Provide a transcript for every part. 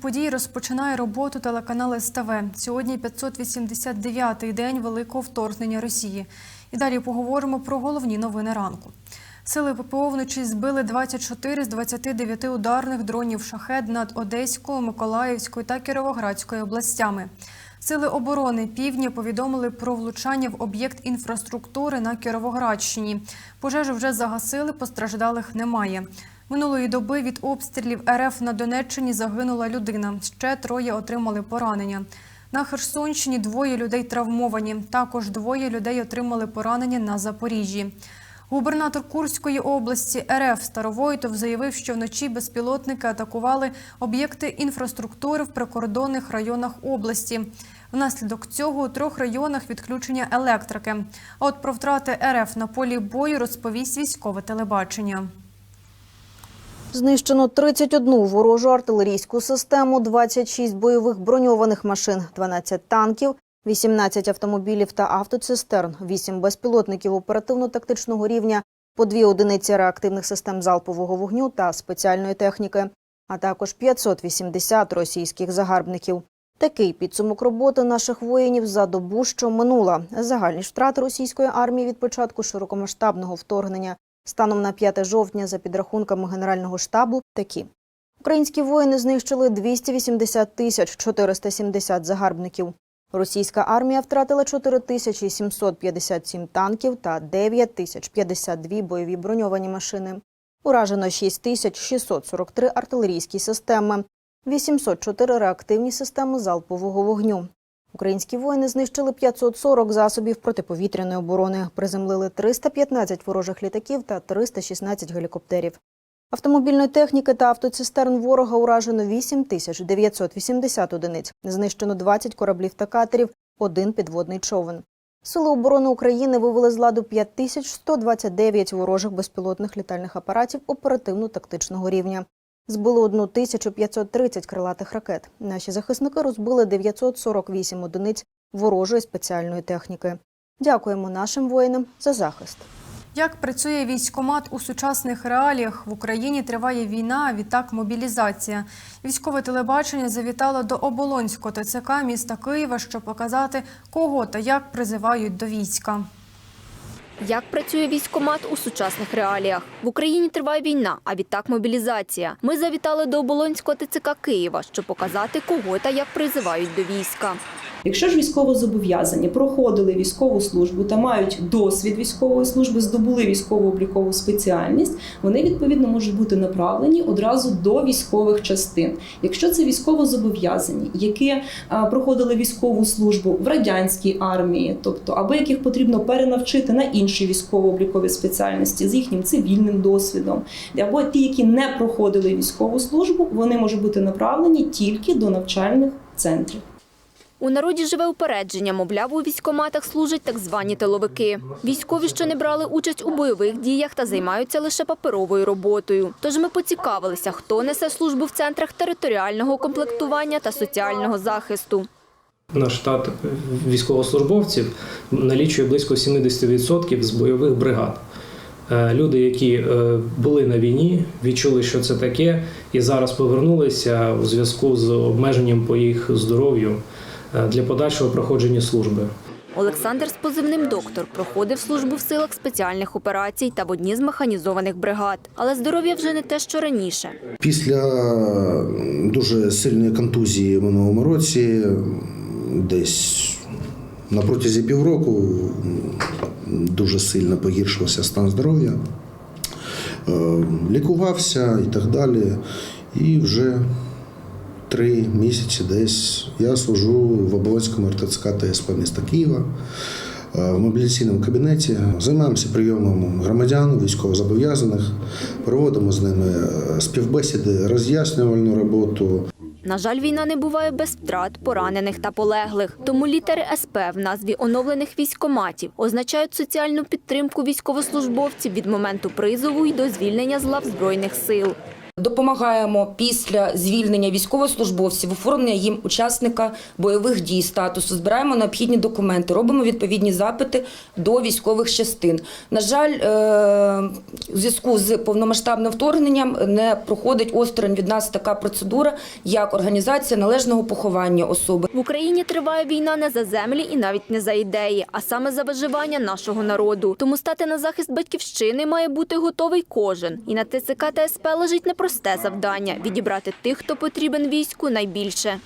подій розпочинає роботу телеканал СТВ. Сьогодні 589-й день великого вторгнення Росії. І далі поговоримо про головні новини ранку. Сили ППО вночі збили 24 з 29 ударних дронів шахед над Одеською, Миколаївською та Кіровоградською областями. Сили оборони півдня повідомили про влучання в об'єкт інфраструктури на Кіровоградщині. Пожежу вже загасили, постраждалих немає. Минулої доби від обстрілів РФ на Донеччині загинула людина. Ще троє отримали поранення. На Херсонщині двоє людей травмовані. Також двоє людей отримали поранення на Запоріжжі. Губернатор Курської області РФ Старовойтов заявив, що вночі безпілотники атакували об'єкти інфраструктури в прикордонних районах області. Внаслідок цього у трьох районах відключення електрики. А от про втрати РФ на полі бою розповість військове телебачення. Знищено 31 ворожу артилерійську систему, 26 бойових броньованих машин, 12 танків, 18 автомобілів та автоцистерн, 8 безпілотників оперативно-тактичного рівня, по дві одиниці реактивних систем залпового вогню та спеціальної техніки, а також 580 російських загарбників. Такий підсумок роботи наших воїнів за добу, що минула. Загальні втрати російської армії від початку широкомасштабного вторгнення Станом на 5 жовтня, за підрахунками Генерального штабу, такі. Українські воїни знищили 280 тисяч 470 загарбників. Російська армія втратила 4 тисячі 757 танків та 9 тисяч 52 бойові броньовані машини. Уражено 6 тисяч 643 артилерійські системи, 804 реактивні системи залпового вогню. Українські воїни знищили 540 засобів протиповітряної оборони, приземлили 315 ворожих літаків та 316 гелікоптерів. Автомобільної техніки та автоцистерн ворога уражено 8 тисяч 980 одиниць, знищено 20 кораблів та катерів, один підводний човен. Сили оборони України вивели з ладу 5129 ворожих безпілотних літальних апаратів оперативно-тактичного рівня. Збили 1530 крилатих ракет. Наші захисники розбили 948 одиниць ворожої спеціальної техніки. Дякуємо нашим воїнам за захист. Як працює військомат у сучасних реаліях? В Україні триває війна, а відтак мобілізація. Військове телебачення завітало до Оболонського ТЦК міста Києва, щоб показати, кого та як призивають до війська. Як працює військкомат у сучасних реаліях? В Україні триває війна, а відтак мобілізація. Ми завітали до Оболонського ТЦК Києва, щоб показати, кого та як призивають до війська. Якщо ж військовозобов'язані проходили військову службу та мають досвід військової служби, здобули військово-облікову спеціальність, вони відповідно можуть бути направлені одразу до військових частин. Якщо це військовозобов'язані, які проходили військову службу в радянській армії, тобто або яких потрібно перенавчити на інші військово-облікові спеціальності з їхнім цивільним досвідом, або ті, які не проходили військову службу, вони можуть бути направлені тільки до навчальних центрів. У народі живе упередження, мовляв, у військкоматах служать так звані тиловики. Військові, що не брали участь у бойових діях та займаються лише паперовою роботою. Тож ми поцікавилися, хто несе службу в центрах територіального комплектування та соціального захисту. Наш штат військовослужбовців налічує близько 70% з бойових бригад. Е, Люди, які е, були на війні, відчули, що це таке, і зараз повернулися у зв'язку з обмеженням по їх здоров'ю для подальшого проходження служби. Олександр з позивним доктор проходив службу в силах спеціальних операцій та в одній з механізованих бригад. Але здоров'я вже не те, що раніше. Після дуже сильної контузії в минулому році, десь на протязі півроку, дуже сильно погіршився стан здоров'я, Е, лікувався і так далі. І вже три місяці десь я служу в Оболонському РТЦК ТСП міста Києва. е, В мобілізаційному кабінеті займаємося прийомом громадян, військовозобов'язаних, проводимо з ними е, співбесіди, роз'яснювальну роботу. На жаль, війна не буває без втрат, поранених та полеглих. Тому літери СП в назві оновлених військоматів означають соціальну підтримку військовослужбовців від моменту призову й до звільнення з лав збройних сил. Допомагаємо після звільнення військовослужбовців, оформлення їм учасника бойових дій статусу. Збираємо необхідні документи, робимо відповідні запити до військових частин. На жаль, е, у зв'язку з повномасштабним вторгненням не проходить осторонь від нас така процедура, як організація належного поховання особи. В Україні триває війна не за землі і навіть не за ідеї, а саме за виживання нашого народу. Тому стати на захист батьківщини має бути готовий кожен. І на ТЦК та СП лежить непросте завдання відібрати тих, хто потрібен війську найбільше.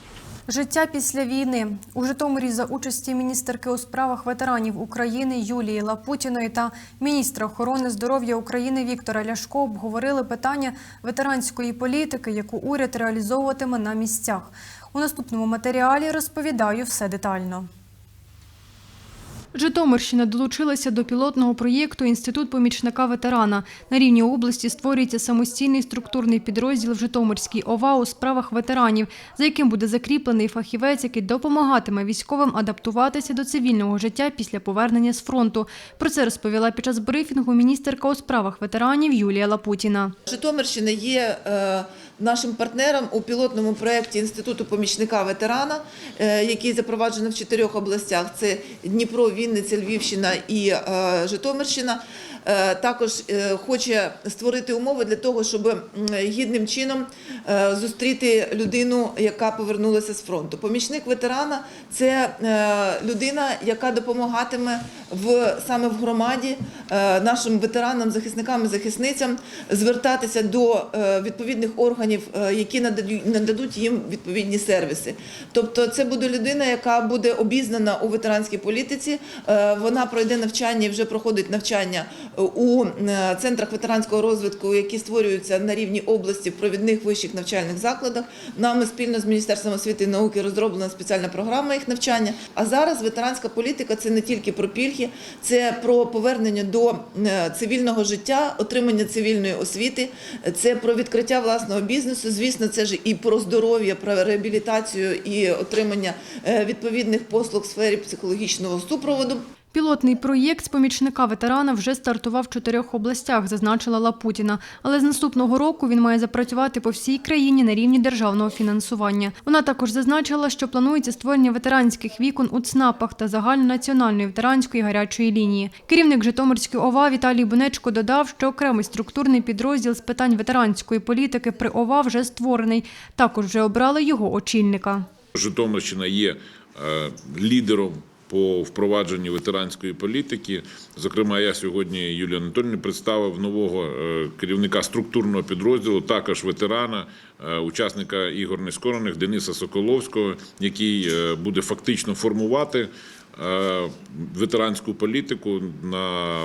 Життя після війни у Житомирі за участі міністерки у справах ветеранів України Юлії Лапутіної та міністра охорони здоров'я України Віктора Ляшко обговорили питання ветеранської політики, яку уряд реалізовуватиме на місцях. У наступному матеріалі розповідаю все детально. Житомирщина долучилася до пілотного проєкту Інститут помічника ветерана. На рівні області створюється самостійний структурний підрозділ в Житомирській ОВА у справах ветеранів, за яким буде закріплений фахівець, який допомагатиме військовим адаптуватися до цивільного життя після повернення з фронту. Про це розповіла під час брифінгу міністерка у справах ветеранів Юлія Лапутіна. Житомирщина є е, нашим партнером у пілотному проєкті Інституту помічника ветерана, е, який запроваджено в чотирьох областях: це Дніпро, Вінниця, Львівщина і е, Житомирщина. Е, Також хоче створити умови для того, щоб гідним чином зустріти людину, яка повернулася з фронту. Помічник ветерана це людина, яка допомагатиме в саме в громаді нашим ветеранам, захисникам і захисницям звертатися до відповідних органів, е, які нададуть їм відповідні сервіси. Тобто, це буде людина, яка буде обізнана у ветеранській політиці. Е, Вона пройде навчання і вже проходить навчання у е, центрах ветеранського розвитку, які створюються на рівні області в провідних вищих навчальних закладах. Нами спільно з Міністерством освіти і науки розроблена спеціальна програма їх навчання. А зараз ветеранська політика це не тільки про пільги, це про повернення до цивільного життя, отримання цивільної освіти, це про відкриття власного бізнесу. Звісно, це ж і про здоров'я, про реабілітацію і отримання е, відповідних послуг в сфері психологічного супроводу. Пілотний проєкт з помічника ветерана вже стартував в чотирьох областях, зазначила Лапутіна. Але з наступного року він має запрацювати по всій країні на рівні державного фінансування. Вона також зазначила, що планується створення ветеранських вікон у ЦНАПах та загальнонаціональної ветеранської гарячої лінії. Керівник Житомирської ОВА Віталій Бунечко додав, що окремий структурний підрозділ з питань ветеранської політики при ОВА вже створений. Також вже обрали його очільника. Житомирщина є е, лідером по впровадженню ветеранської політики. Зокрема, я сьогодні Юлію Анатольовну представив нового е, керівника структурного підрозділу, також ветерана, е, учасника ігор нескорених Дениса Соколовського, який е, буде фактично формувати. Е, Ветеранську політику на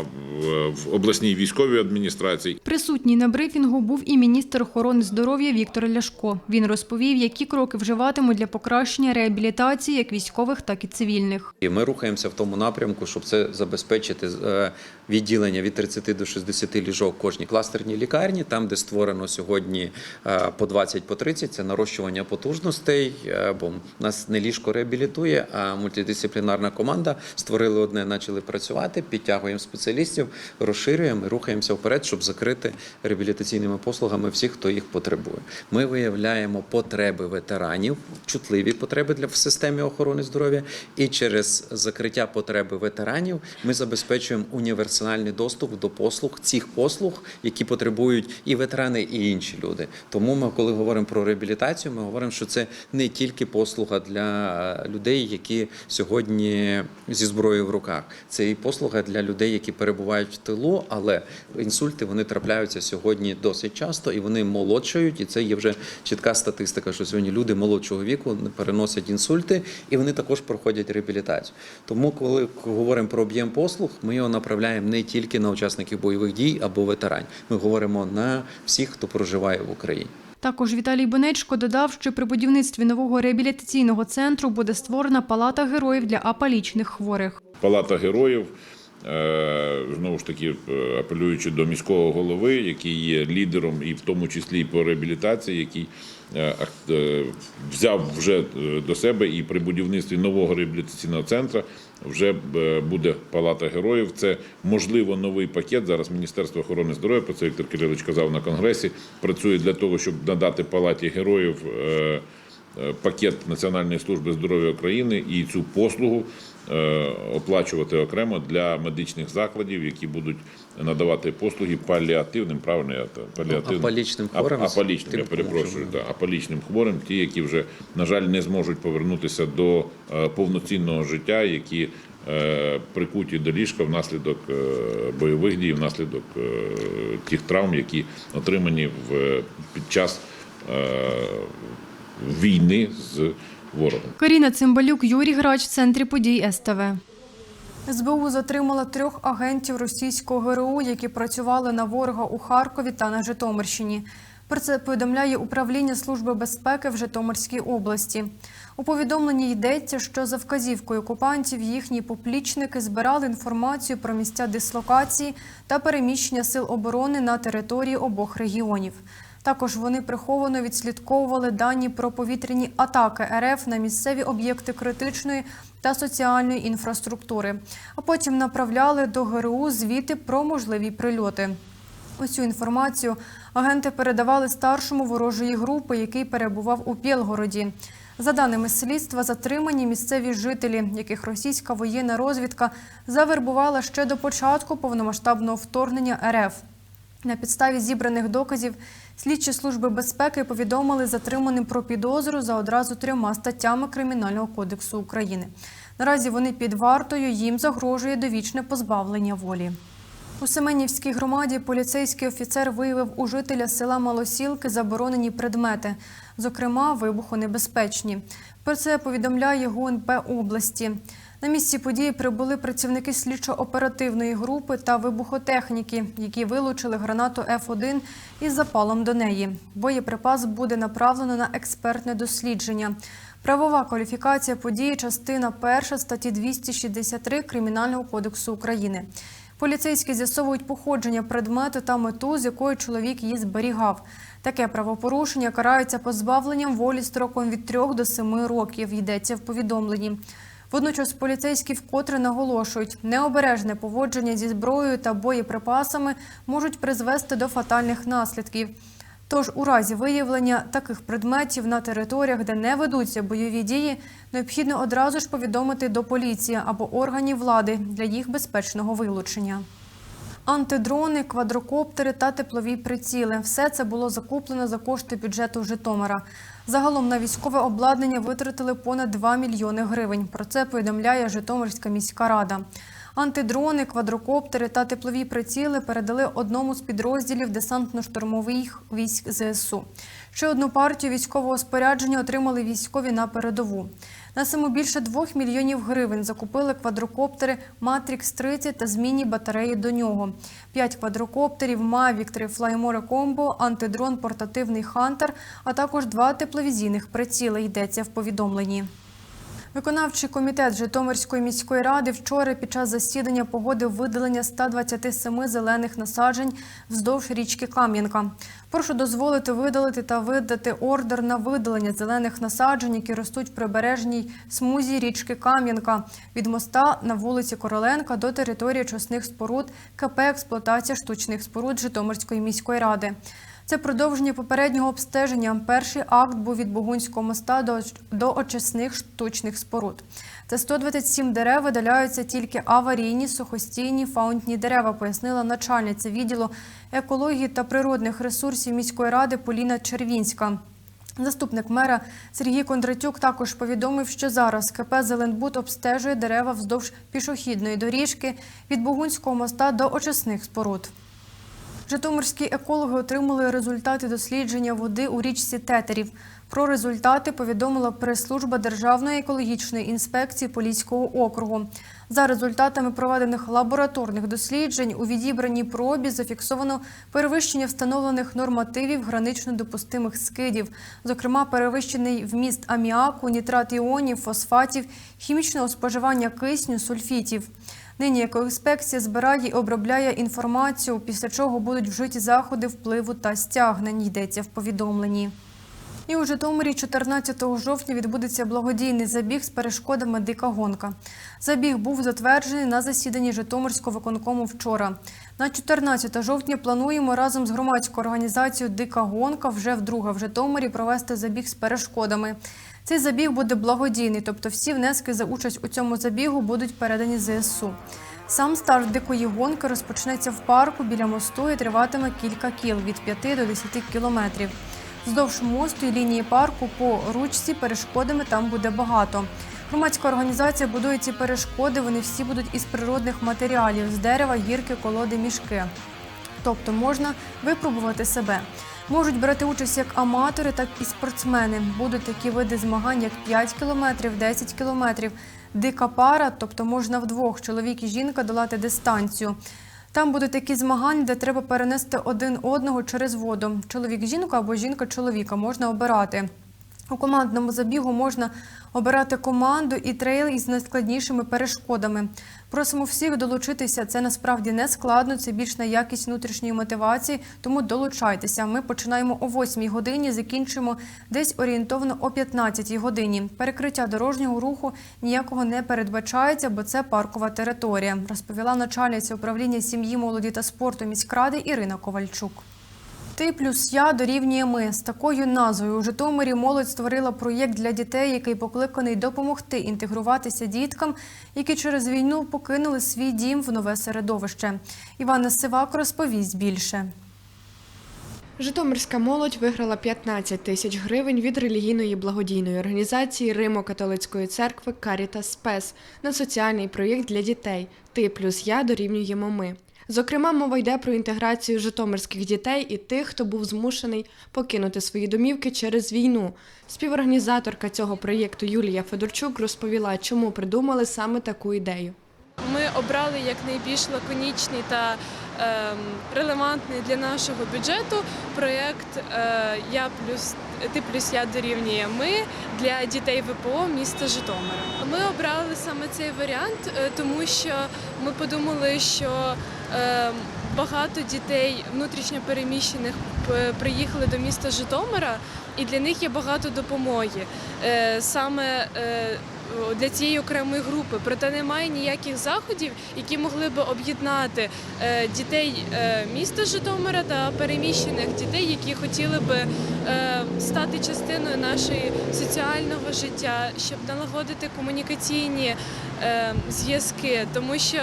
в- обласній військовій адміністрації Присутній на брифінгу був і міністр охорони здоров'я Віктор Ляшко. Він розповів, які кроки вживатимуть для покращення реабілітації як військових, так і цивільних. І ми рухаємося в тому напрямку, щоб це забезпечити е, відділення від 30 до 60 ліжок кожній кластерній лікарні, там, де створено сьогодні е, по 20 по 30, це нарощування потужностей, бо нас не ліжко реабілітує, а мультидисциплінарна команда створили одне, почали працювати, підтягуємо спеціалістів, розширюємо рухаємося вперед, щоб закрити реабілітаційними послугами всіх, хто їх потребує. Ми виявляємо потреби ветеранів, чутливі потреби для в системі охорони здоров'я, і через закриття потреби ветеранів ми забезпечуємо універсальний доступ до послуг цих послуг, які потребують і ветерани, і інші люди. Тому ми, коли говоримо про реабілітацію, ми говоримо, що це не тільки послуга для людей, які сьогодні зі зброєю в руках, це і послуга для людей, які перебувають в тилу, але інсульти вони трапляються сьогодні досить часто і вони молодшають. І це є вже чітка статистика, що сьогодні люди молодшого віку переносять інсульти, і вони також проходять реабілітацію. Тому, коли говоримо про об'єм послуг, ми його направляємо не тільки на учасників бойових дій або ветеранів. Ми говоримо на всіх, хто проживає в Україні. Також Віталій Бонечко додав, що при будівництві нового реабілітаційного центру буде створена палата героїв для апалічних хворих. Палата героїв знову ж таки е, апелюючи до міського голови, який є лідером, і в тому числі і по реабілітації, який е, е, взяв вже е, до себе і при будівництві нового реабілітаційного центру вже е, буде палата героїв. Це можливо новий пакет. Зараз Міністерство охорони здоров'я, про це Віктор Кирилович казав на конгресі. Працює для того, щоб надати палаті героїв. е, е, Пакет Національної служби здоров'я України і цю послугу е, оплачувати окремо для медичних закладів, які будуть надавати послуги паліативним, правильно я та- паліативним? Апалічним хворим, апалічним, я перепрошую, да, апалічним хворим, ті, які вже на жаль не зможуть повернутися до е, повноцінного життя, які е, прикуті до ліжка внаслідок е, бойових дій, внаслідок е, тих травм, які отримані в під час е, війни з ворогом. Каріна Цимбалюк, Юрій Грач в центрі подій СТВ. СБУ затримала трьох агентів російського ГРУ, які працювали на ворога у Харкові та на Житомирщині. Про це повідомляє управління Служби безпеки в Житомирській області. У повідомленні йдеться, що за вказівкою окупантів їхні поплічники збирали інформацію про місця дислокації та переміщення сил оборони на території обох регіонів. Також вони приховано відслідковували дані про повітряні атаки РФ на місцеві об'єкти критичної та соціальної інфраструктури, а потім направляли до ГРУ звіти про можливі прильоти. Цю інформацію агенти передавали старшому ворожої групи, який перебував у Пєлгороді. За даними слідства, затримані місцеві жителі, яких російська воєнна розвідка завербувала ще до початку повномасштабного вторгнення РФ. На підставі зібраних доказів слідчі служби безпеки повідомили затриманим про підозру за одразу трьома статтями Кримінального кодексу України. Наразі вони під вартою, їм загрожує довічне позбавлення волі. У Семенівській громаді поліцейський офіцер виявив у жителя села Малосілки заборонені предмети, зокрема вибухонебезпечні. Про це повідомляє ГУНП області. На місці події прибули працівники слідчо-оперативної групи та вибухотехніки, які вилучили гранату Ф1 із запалом до неї. Боєприпас буде направлено на експертне дослідження. Правова кваліфікація події частина 1 статті 263 Кримінального кодексу України. Поліцейські з'ясовують походження предмету та мету, з якою чоловік її зберігав. Таке правопорушення карається позбавленням волі строком від 3 до 7 років, йдеться в повідомленні. Водночас поліцейські вкотре наголошують, необережне поводження зі зброєю та боєприпасами можуть призвести до фатальних наслідків. Тож у разі виявлення таких предметів на територіях, де не ведуться бойові дії, необхідно одразу ж повідомити до поліції або органів влади для їх безпечного вилучення. Антидрони, квадрокоптери та теплові приціли – все це було закуплено за кошти бюджету Житомира. Загалом на військове обладнання витратили понад 2 мільйони гривень. Про це повідомляє Житомирська міська рада. Антидрони, квадрокоптери та теплові приціли передали одному з підрозділів десантно-штурмових військ ЗСУ. Ще одну партію військового спорядження отримали військові на передову. На суму більше 2 мільйонів гривень закупили квадрокоптери Matrix-30 та змінні батареї до нього. П'ять квадрокоптерів Mavic 3 Flymore Combo, антидрон портативний Hunter, а також два тепловізійних приціли, йдеться в повідомленні. Виконавчий комітет Житомирської міської ради вчора під час засідання погодив видалення 127 зелених насаджень вздовж річки Кам'янка. Прошу дозволити видалити та видати ордер на видалення зелених насаджень, які ростуть в прибережній смузі річки Кам'янка від моста на вулиці Короленка до території чосних споруд КП «Експлуатація штучних споруд Житомирської міської ради. Це продовження попереднього обстеження. Перший акт був від Богунського моста до, до очисних штучних споруд. Це 127 дерев видаляються тільки аварійні, сухостійні, фаунтні дерева, пояснила начальниця відділу екології та природних ресурсів міської ради Поліна Червінська. Заступник мера Сергій Кондратюк також повідомив, що зараз КП «Зеленбуд» обстежує дерева вздовж пішохідної доріжки від Богунського моста до очисних споруд. Житомирські екологи отримали результати дослідження води у річці Тетерів. Про результати повідомила прес-служба Державної екологічної інспекції Поліського округу. За результатами проведених лабораторних досліджень у відібраній пробі зафіксовано перевищення встановлених нормативів гранично допустимих скидів, зокрема перевищений вміст аміаку, нітрат іонів, фосфатів, хімічного споживання кисню, сульфітів. Нині екоінспекція збирає і обробляє інформацію, після чого будуть вжиті заходи впливу та стягнень, йдеться в повідомленні. І у Житомирі 14 жовтня відбудеться благодійний забіг з перешкодами Дика гонка. Забіг був затверджений на засіданні Житомирського виконкому вчора. На 14 жовтня плануємо разом з громадською організацією Дика гонка вже вдруге в Житомирі провести забіг з перешкодами. Цей забіг буде благодійний, тобто всі внески за участь у цьому забігу будуть передані ЗСУ. Сам старт дикої гонки розпочнеться в парку біля мосту і триватиме кілька кіл від 5 до 10 кілометрів. Вздовж мосту і лінії парку по ручці перешкодами там буде багато. Громадська організація будує ці перешкоди. Вони всі будуть із природних матеріалів з дерева, гірки, колоди, мішки. Тобто можна випробувати себе. Можуть брати участь як аматори, так і спортсмени. Будуть такі види змагань, як 5 кілометрів, 10 кілометрів. Дика пара, тобто можна вдвох чоловік і жінка долати дистанцію. Там будуть такі змагання, де треба перенести один одного через воду. Чоловік жінку або жінка чоловіка можна обирати. У командному забігу можна обирати команду і трейл із найскладнішими перешкодами. Просимо всіх долучитися. Це насправді не складно, це більш на якість внутрішньої мотивації, тому долучайтеся. Ми починаємо о 8 годині, закінчимо десь орієнтовно о 15 годині. Перекриття дорожнього руху ніякого не передбачається, бо це паркова територія, розповіла начальниця управління сім'ї, молоді та спорту міськради Ірина Ковальчук. Ти плюс я дорівнює ми з такою назвою у Житомирі молодь створила проєкт для дітей, який покликаний допомогти інтегруватися діткам, які через війну покинули свій дім в нове середовище. Івана Сивак розповість більше. Житомирська молодь виграла 15 тисяч гривень від релігійної благодійної організації Римо-католицької церкви Карітас Спес на соціальний проєкт для дітей Ти плюс я дорівнюємо ми. Зокрема, мова йде про інтеграцію житомирських дітей і тих, хто був змушений покинути свої домівки через війну. Співорганізаторка цього проєкту Юлія Федорчук розповіла, чому придумали саме таку ідею. Ми обрали як найбільш лаконічний та ем, релевантний для нашого бюджету проєкт е, Я плюс ти плюс я дорівнює ми для дітей ВПО міста Житомира. Ми обрали саме цей варіант, е, тому що ми подумали, що е, багато дітей внутрішньо переміщених приїхали до міста Житомира, і для них є багато допомоги. Е, Саме е, для цієї окремої групи, проте немає ніяких заходів, які могли би об'єднати е, дітей е, міста Житомира та переміщених дітей, які хотіли би е, стати частиною нашої соціального життя, щоб налагодити комунікаційні е, зв'язки, тому що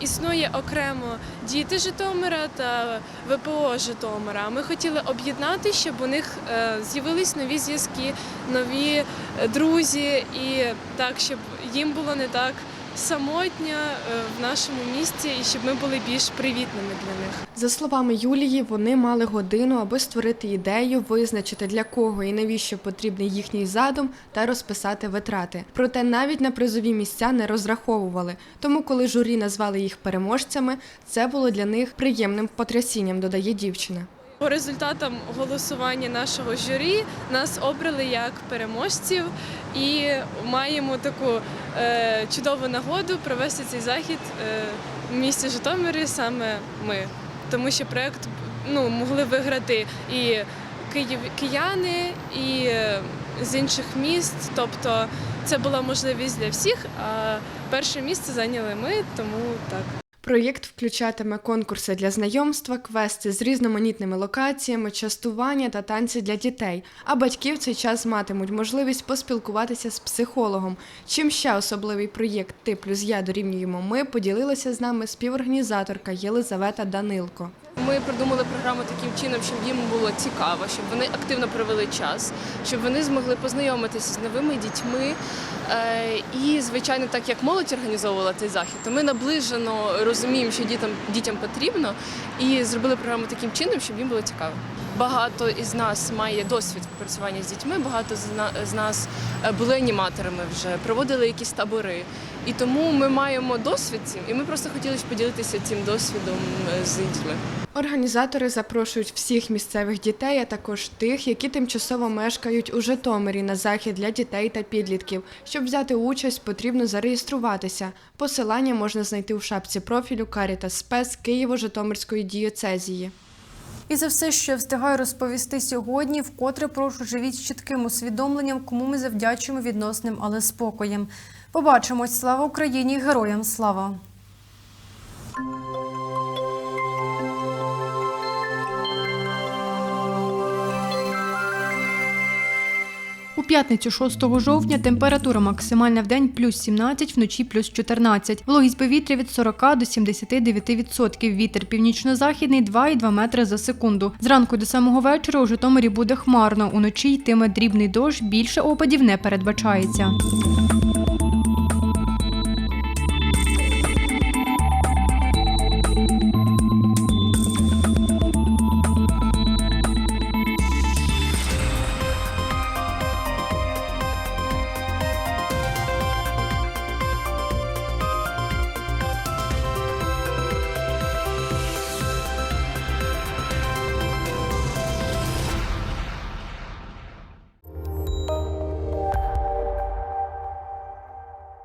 існує окремо діти Житомира та ВПО Житомира. Ми хотіли об'єднати, щоб у них е, з'явились нові зв'язки, нові е, друзі, і так, щоб їм було не так самотньо е, в нашому місті, і щоб ми були більш привітними для них. За словами Юлії, вони мали годину, аби створити ідею, визначити для кого і навіщо потрібний їхній задум та розписати витрати. Проте навіть на призові місця не розраховували. Тому, коли журі назвали їх переможцями, це було для них приємним потрясінням, додає дівчина. По результатам голосування нашого журі нас обрали як переможців і маємо таку е, чудову нагоду провести цей захід е, в місті Житомирі саме ми. Тому що проєкт ну, могли виграти і Київ, кияни, і е, з інших міст. Тобто це була можливість для всіх, а перше місце зайняли ми, тому так. Проєкт включатиме конкурси для знайомства, квести з різноманітними локаціями, частування та танці для дітей. А батьки в цей час матимуть можливість поспілкуватися з психологом. Чим ще особливий проєкт Ти плюс я дорівнюємо ми поділилася з нами співорганізаторка Єлизавета Данилко. Ми придумали програму таким чином, щоб їм було цікаво, щоб вони активно провели час, щоб вони змогли познайомитися з новими дітьми. Е, І, звичайно, так як молодь організовувала цей захід, то ми наближено розуміємо, що дітям, дітям потрібно, і зробили програму таким чином, щоб їм було цікаво. Багато із нас має досвід співпрацювання з дітьми, багато з нас е, були аніматорами вже, проводили якісь табори. І тому ми маємо досвід цим, і ми просто хотіли поділитися цим досвідом е, з іншими. Організатори запрошують всіх місцевих дітей, а також тих, які тимчасово мешкають у Житомирі на захід для дітей та підлітків. Щоб взяти участь, потрібно зареєструватися. Посилання можна знайти у шапці профілю Каріта Спес Києво-Житомирської дієцезії. І це все, що я встигаю розповісти сьогодні. Вкотре прошу живіть з чітким усвідомленням, кому ми завдячуємо відносним, але спокоєм. Побачимось. Слава Україні! Героям слава! У п'ятницю 6 жовтня температура максимальна в день плюс 17, вночі плюс 14. Вологість повітря від 40 до 79%. Вітер північно-західний 2,2 метри за секунду. Зранку до самого вечора у Житомирі буде хмарно. Уночі йтиме дрібний дощ, більше опадів не передбачається.